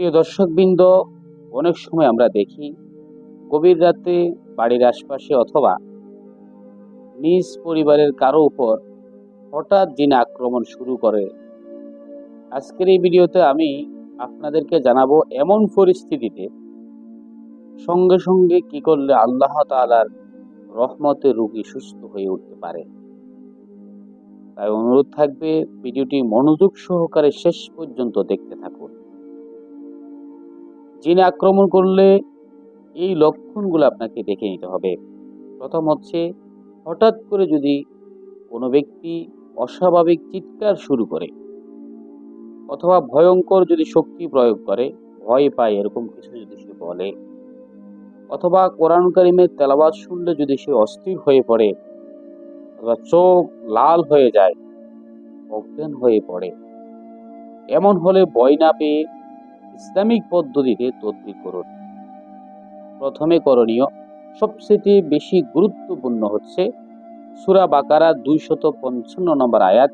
প্রিয় দর্শকবৃন্দ, অনেক সময় আমরা দেখি গভীর রাতে বাড়ির আশপাশে অথবা নিজ পরিবারের কারও উপর হঠাৎ দিন আক্রমণ শুরু করে। আজকের এই ভিডিওতে আমি আপনাদেরকে জানাব এমন পরিস্থিতিতে সঙ্গে সঙ্গে কি করলে আল্লাহ তাআলার রহমতে রোগী সুস্থ হয়ে উঠতে পারে। তাই অনুরোধ থাকবে, ভিডিওটি মনোযোগ সহকারে শেষ পর্যন্ত দেখতে থাকুন। জিনে আক্রমণ করলে এই লক্ষণগুলো আপনাকে দেখে নিতে হবে। প্রথম হচ্ছে, হঠাৎ করে যদি কোনো ব্যক্তি অস্বাভাবিক চিৎকার শুরু করে অথবা ভয়ঙ্কর যদি শক্তি প্রয়োগ করে, ভয় পায়, এরকম কিছু যদি সে বলে অথবা কোরআন কারিমের তেলাবাদ শুনলে যদি সে অস্থির হয়ে পড়ে অথবা চোখ লাল হয়ে যায়, অজ্ঞান হয়ে পড়ে, এমন হলে ভয় না পেয়ে ইসলামিক পদ্ধতিতে তদবির করুন। প্রথমে করণীয়, সবচেয়ে বেশি গুরুত্বপূর্ণ হচ্ছে সুরা বাকারা দুইশত পঞ্চান্ন নম্বর আয়াত